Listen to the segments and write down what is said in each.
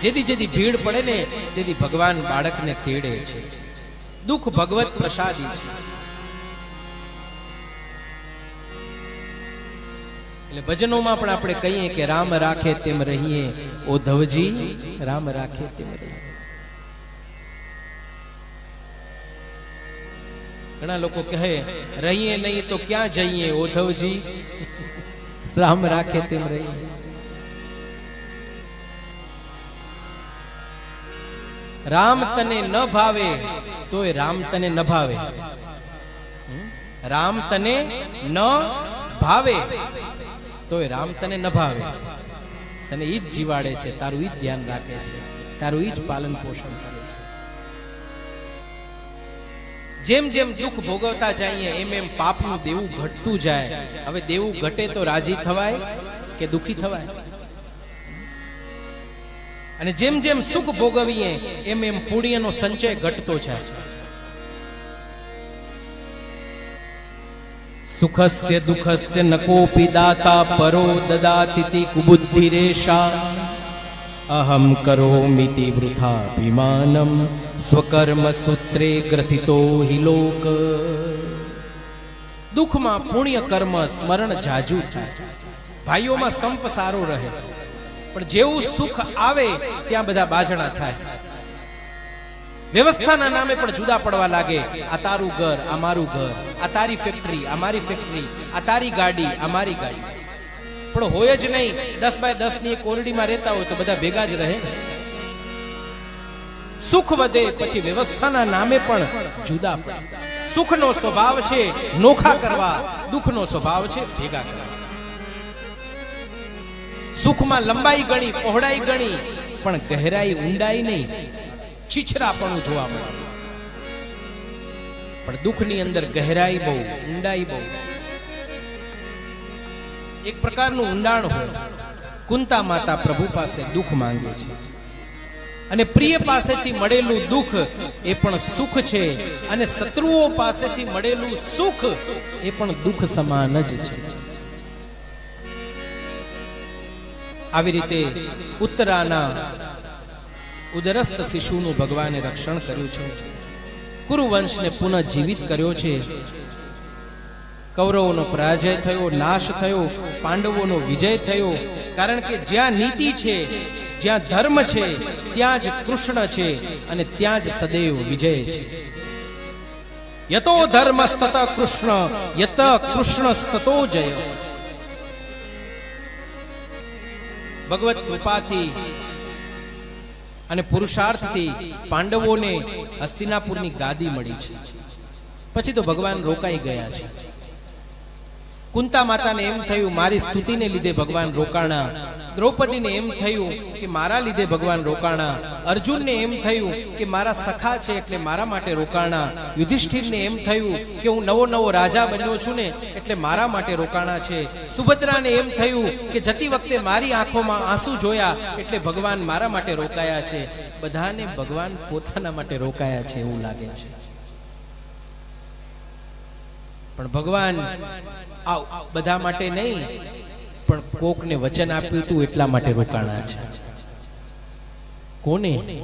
જેદી જેથી ભીડ પડે ને તેથી ભગવાન બાળકને તેડે છે. દુઃખ ભગવત પ્રસાદી છે. એટલે ભજનોમાં પણ આપણે કહીએ કે રામ રાખે તેમ રહીએ. ઓધવજી રામ રાખે તેમ રહીએ. ઘણા લોકો કહે, રહીએ નહીં તો ક્યાં જઈએ ઓધવજી રામ રાખે તેમ રહીએ. રામ તને ન ભાવે, તોય રામ તને ન ભાવે. રામ તને ન ભાવે, તોય રામ તને ન ભાવે. તને ઈ જ જીવાડે છે, તારું ઈ જ ધ્યાન રાખે છે, તારું ઈ જ પાલન પોષણ કરે છે. જેમ જેમ દુઃખ ભોગવતા જઈએ, એમ એમ પાપનું દેવું ઘટતું જાય. હવે દેવું ઘટે તો રાજી થવાય કે દુખી થવાય? અને જેમ જેમ સુખ ભોગવીએ, એમ એમ પુણ્યનો સંચય ઘટતો જાય. સુખસ્ય દુઃખસ્ય નકોપિ દાતા પરો દદાતિતિ કુબુદ્ધિરેશા અહમ કરોમિતિ વૃથાભિમાનમ સ્વકર્મ સૂત્રે ગ્રથિતો હિ લોક. દુઃખમાં પુણ્ય કર્મ સ્મરણ જાજુ થાય. ભાઈઓમાં સંપ સારો રહે. પણ જેવું સુખ આવે, ત્યાં બધા બાજણા થાય. વ્યવસ્થાના નામે પણ જુદા પડવા લાગે, આ તારું ઘર, આ મારું ઘર, આ તારી ફેક્ટરી, આ મારી ફેક્ટરી, આ તારી ગાડી, આ મારી ગાડી. પણ હોય જ નહીં, દસ બાય દસની કોરડીમાં રહેતા હોય તો બધા ભેગા જ રહે સુખ વધે પછી વ્યવસ્થાના નામે પણ જુદા પડે. સુખનો સ્વભાવ છે, નોખા કરવા, દુઃખનો સ્વભાવ છે, ભેગા કરવા. સુખમાં લંબાઈ ગણી, પહોળાઈ ગણી, પણ ગહેરાઈ, ઊંડાઈ નહીં. છીછરાપણું જોવા મળે. પણ દુઃખની અંદર ગહેરાઈ બહુ, ઊંડાઈ બહુ. એક પ્રકારનું ઊંડાણ હોય. કુંતા માતા પ્રભુ પાસે દુઃખ માંગે છે. અને પ્રિય પાસેથી મળેલું દુઃખ એ પણ સુખ છે. અને શત્રુઓ પાસેથી મળેલું સુખ એ પણ દુઃખ સમાન જ છે. આવી રીતે ઉત્તરાના ઉદરસ્થ શિશુનું ભગવાને રક્ષણ કર્યું છે. કુરુવંશને પુનઃ કર્યો છે. કૌરવોનો પરાજય થયો, નાશ થયો, પાંડવોનો વિજય થયો. કારણ કે જ્યાં નીતિ છે, જ્યાં ધર્મ છે, ત્યાં જ કૃષ્ણ છે અને ત્યાં જ સદૈવ વિજય છે. યતો ધર્મસ્તત કૃષ્ણ, યત કૃષ્ણ સ્તતો જય. ભગવત કૃપાથી અને પુરુષાર્થથી પાંડવોને હસ્તિનાપુરની ગાદી મળી છે. પછી તો ભગવાન રોકાઈ ગયા છે. કુંતા માતાને એમ થયું, મારી સ્તુતિને લીધે ભગવાન રોકાણા. દ્રૌપદીને એમ થયું કે, મારા લીધે ભગવાન રોકાણા. અર્જુનને એમ થયું કે, મારા સખા છે એટલે મારા માટે રોકાણા. યુધિષ્ઠિરને એમ થયું કે, હું નવો નવો રાજા બન્યો છું ને એટલે મારા માટે રોકાણા છે. સુભદ્રાને એમ થયું કે, જતી વખતે મારી આંખોમાં આંસુ જોયા એટલે ભગવાન મારા માટે રોકાયા છે. બધાને ભગવાન પોતાના માટે રોકાયા છે એવું લાગે છે. પણ ભગવાન આ બધા માટે નહીં, પણ કોકને વચન આપ્યું હતું એટલા માટે રોકાણા છે. કોને?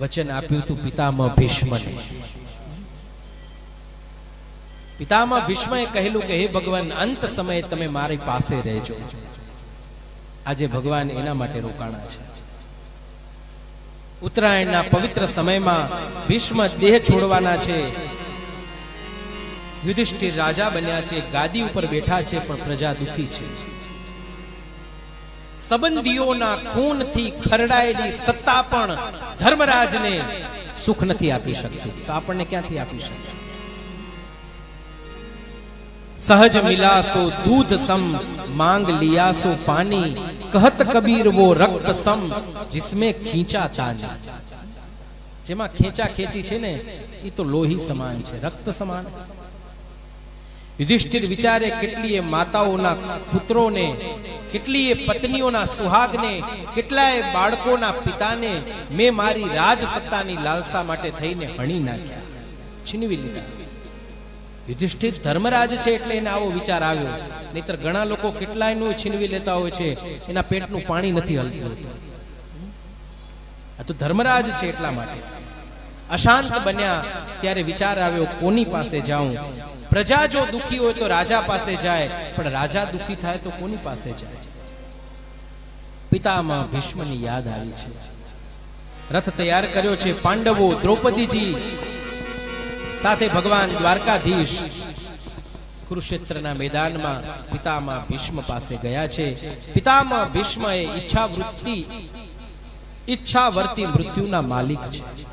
વચન આપ્યું હતું પિતામાં ભીષ્મને. પિતામાં ભીષ્મએ કહેલું કે, હે ભગવાન, અંત સમયે તમે મારી પાસે રહેજો. આજે ભગવાન એના માટે રોકાણા છે. ઉત્તરાયણના પવિત્ર સમયમાં ભીષ્મ દેહ છોડવાના છે. યુધિષ્ઠિર રાજા બન્યા છે, ગાદી ઉપર બેઠા છે, પણ પ્રજા દુખી છે. સંબંધીઓના ખૂનથી ખરડાયેલી સત્તા પણ ધર્મરાજને સુખ નથી આપી શકતી. તો આપણને ક્યાંથી આપી શકે સહજ મિલાસો, દૂધ સમ, માંગ લિયાસો પાણી કહત કબીર વો રક્ત સમ, જિસમે ખીંચા તાની. જેમાં ખેંચા ખેંચી છે ને એ તો લોહી સમાન છે, રક્ત સમાન. યુધિષ્ઠિર વિચારે કેટલીય માતાઓના પુત્રોને, કેટલીય પત્નીઓના સુહાગને, કેટલાય બાળકોના પિતાને મેં મારી રાજ સત્તાની લાલસા માટે થઈને હણી નાખ્યા, છીનવી લીધા. યુધિષ્ઠિર ધર્મરાજ છે એટલે એને આવો વિચાર આવ્યો. નહીતર ઘણા લોકો કેટલાયનું છીનવી લેતા હોય છે, એના પેટનું પાણી નથી હલતું. આ તો ધર્મરાજ છે એટલા માટે. અશાંત બન્યા, ત્યારે વિચાર આવ્યો, કોની પાસે જાઉં? પ્રજા જો દુખી હોય તો રાજા પાસે જાય, પણ રાજા દુખી થાય તો કોની પાસે જાય? પિતામાં ભીષ્મની યાદ આવી છે. રથ તૈયાર કર્યો છે પાંડવો દ્રૌપદીજી સાથે ભગવાન દ્વારકાધીશ કુરુક્ષેત્રના મેદાનમાં પિતામાં ભીષ્મ પાસે ગયા છે. પિતામાં ભીષ્મ એ ઈચ્છા વૃત્તિ ઈચ્છા વર્તી મૃત્યુના માલિક છે.